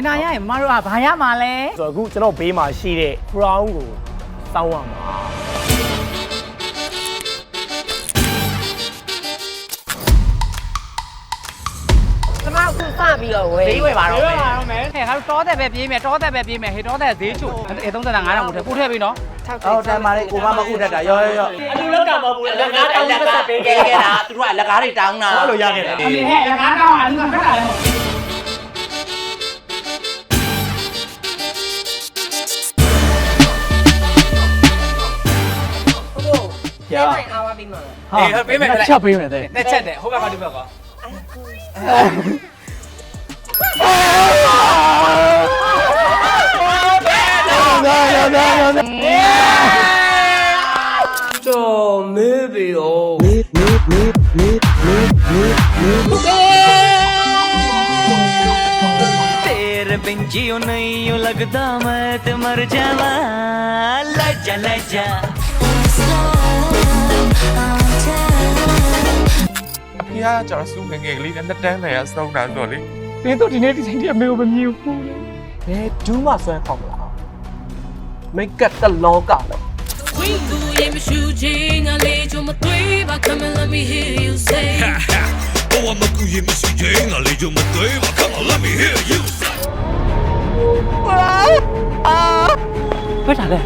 ဝင်လာရရင်မမတို့ကဘာရမှာလဲဆိုတော့အခုကျွန်တော်ဘေးမှာရှိတဲ့ crown ကိုစောင်းရမှာကျွန်မအခုစပြီးတော့ဝယ်ဈေးဝယ်ပါတော့မယ်ဟဲ့ငါတို့တောတဲ့ပဲပြေးမယ်တောတဲ့ပဲပြေးမယ်ဟေတောတဲ့ဈေးချိုအဲ35တောင်ကိုထည့်ပို့ထည့်ပြီနော်ဟုတ်တယ်မာလေးကိုမမဥတတ်တာရောရောရောအလူလောက်ကမှာဘူးလက်ကားတောင်းပတ်သက်ပေးခဲ့ခဲ့တာသူတို့ကလက်ကားတွေတောင်းတာဘာလို့ရခဲ့တာအမေဟဲ့ငါတောင်းအလူကဖက်တာလဲမဟုတ် ရနိုင်အားပါပြီးမှာ အေးပေးမယ်ချက်ပေးမယ်တဲ့တက်ချက်တယ်ဟိုဘက်ကဒီဘက်က တော်မေးပြီ哦 तेरे बिन जियो नहीं यूं लगता मैं तो मर जावा लजा लजा ဖះကျတော့စူးငယ်ငယ်ကလေးနဲ့နှစ်တန်းနဲ့အဆုံးတာဆိုတော့လေမင်းတို့ဒီနေ့ဒီချိန်ထိအမေကိုမမြင်ဘူးလေဘယ်ဒူးမှဆွဲခေါက်မလားမိတ်ကတ်တလောကပဲ We do it, me shooting. I lay you my three, but come and let me hear you say. Oh, I'm a good you miss you, I'll lead you my day. Come on, let me hear you say. ဖက်တာလဲ